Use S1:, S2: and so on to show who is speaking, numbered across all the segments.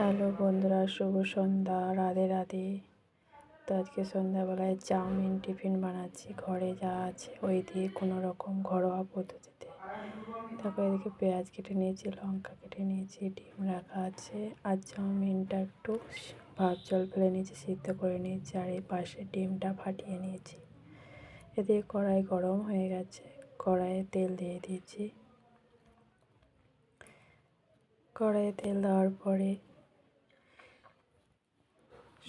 S1: Hello বন্ধুরা, শুভ সন্ধ্যা। রাধে রাধে। তো আজকে সন্ধ্যাবেলায় চাউমিন টিফিন বানাচ্ছি। ঘরে যা আছে ওই দিয়ে কোনো রকম ঘরোয়া পদ্ধতিতে। তারপর এদিকে পেঁয়াজ কেটে নিয়েছি, লঙ্কা কেটে নিয়েছি, ডিম রাখা আছে আর চাউমিনটা একটু ভাত জল ফেলে নিয়েছি, সিদ্ধ করে নিয়েছি আর এই পাশে ডিমটা ফাটিয়ে নিয়েছি। এদিকে কড়াই গরম হয়ে গেছে, কড়াইয়ে তেল দিয়ে দিয়েছি। কড়াইয়ে তেল দেওয়ার পরে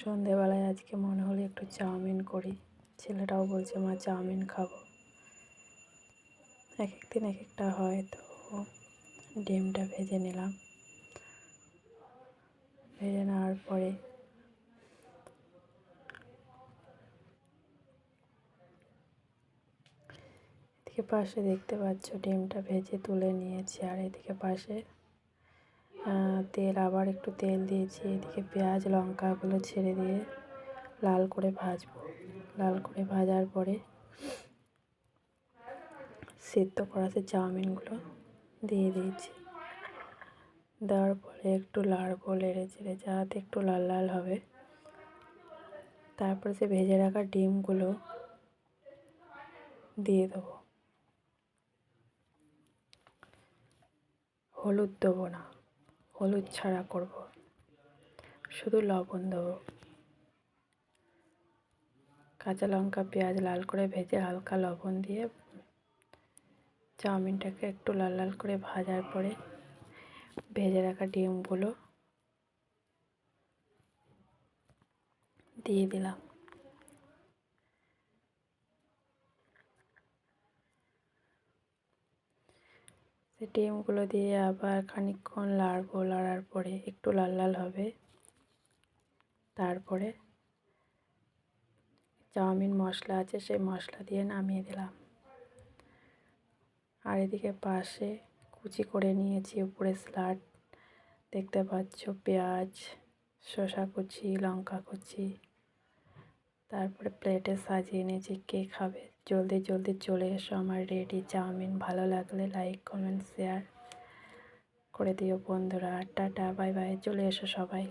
S1: সন্ধেবেলায় আজকে মনে হলো একটু চাউমিন করি। ছেলেটাও বলছে, মা, চাউমিন খাব। এক এক দিন এক একটা হয়, তো ডিমটা ভেজে নিলাম। ভেজে নেওয়ার পরে এদিকে পাশে দেখতে পাচ্ছ, ডিমটা ভেজে তুলে নিয়েছি। আর এদিকে পাশে তেল, আবার একটু তেল দিয়েছি, এদিকে পেঁয়াজ, লঙ্কাগুলো ছেড়ে দিয়ে লাল করে ভাজবো। লাল করে ভাজার পরে সিদ্ধ করাতে চাউমিনগুলো দিয়ে দিয়েছি। দেওয়ার পরে একটু লাড়বো, লেড়ে চেড়ে, যাতে একটু লাল লাল হবে। তারপরে সে ভেজে রাখা ডিমগুলো দিয়ে দেবো। হলুদ দেবো না। হলুদ ছাড়া করব। শুধু লবণ দেবো। কাঁচা লঙ্কা, পেঁয়াজ লাল করে ভেজে হালকা লবণ দিয়ে চাউমিনটাকে একটু লাল লাল করে ভাজার পরে ভেজে রাখা ডিমগুলো দিয়ে দিলাম। সে ডিমগুলো দিয়ে আবার খানিকক্ষণ লাড়বো, লাড়ার পরে একটু লাল লাল হবে। তারপরে চাউমিন মশলা আছে, সেই মশলা দিয়ে নামিয়ে দিলাম। আর এদিকে পাশে কুচি করে নিয়েছি উপরে স্লাড দেখতে পাচ্ছ পেঁয়াজ, শসা কুচি, লঙ্কা কুচি। তারপরে প্লেটে সাজিয়ে নিয়েছি, কে খাবে? জলদি জলদি চলে এসো আমার রেডি চাউমিন। ভালো লাগলে লাইক কমেন্ট শেয়ার করে দিও বন্ধুরা। টাটা বাই বাই চলে এসো সবাই।